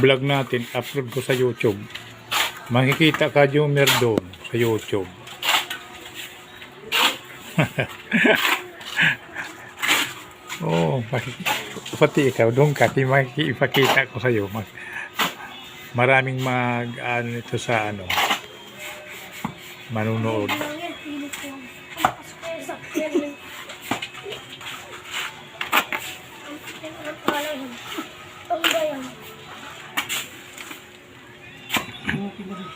vlog natin, upload ko sa YouTube. Makikita ka Jumer doon sa YouTube. oh, pati ikaw doon ka, ipakita ko sa iyo. Maraming mag ano ito sa ano manunood. Tumukin mo rin.